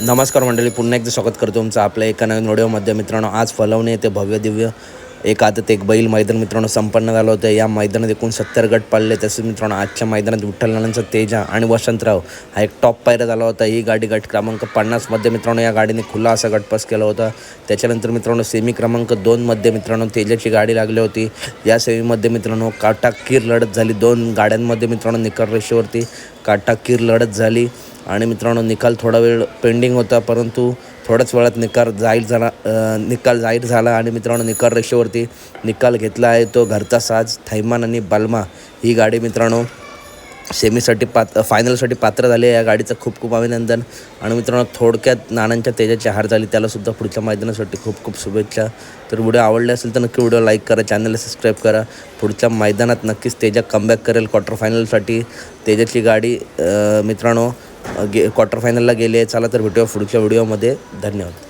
नमस्कार मंडळी पुन्हा एकदा स्वागत करतो तुमचं आपल्या एका नवीन व्हिडिओमध्ये मित्रांनो आज फलवणे येते भव्य दिव्य एक आदत एक बैल मैदान मित्रांनो संपन्न झालं होतं. या मैदानात एकूण सत्तर गट पडले तसेच मित्रांनो आजच्या मैदानात विठ्ठल तेजा आणि वसंतराव हा एक टॉप पायरा झाला होता. ही गाडी गट क्रमांक पन्नासमध्ये मित्रांनो या गाडीने खुला असा गटपास केला होता. त्याच्यानंतर मित्रांनो सेमी क्रमांक दोनमध्ये मित्रांनो तेजाची गाडी लागली होती. या सेमीमध्ये मित्रांनो काटाकीर लढत झाली. दोन गाड्यांमध्ये मित्रांनो निकट रेषेवरती काटाकीर लढत झाली. आणि मित्रांनो निकाल थोडा वेळ पेंडिंग होता परंतु थोड्याच वेळात निकाल जाहीर झाला निकाल जाहीर झाला आणि मित्रांनो निकाल रेषेवरती निकाल घेतला आहे तो घरचा साज थैमान आणि बाल्मा. ही गाडी मित्रांनो सेमीसाठी पात फायनलसाठी पात्र झाली आहे. या गाडीचं खूप खूप अभिनंदन. आणि मित्रांनो थोडक्यात नानांच्या तेजाची हार झाली त्यालासुद्धा पुढच्या मैदानासाठी खूप खूप शुभेच्छा. तर व्हिडिओ आवडले असेल तर नक्की व्हिडिओ लाईक करा चॅनलला सबस्क्राईब करा. पुढच्या मैदानात नक्कीच तेजा कमबॅक करेल क्वार्टर फायनलसाठी तेजाची गाडी मित्रांनो गे क्वार्टर फायनलला गेले. चला तर भेटूया पुढच्या व्हिडिओमध्ये धन्यवाद.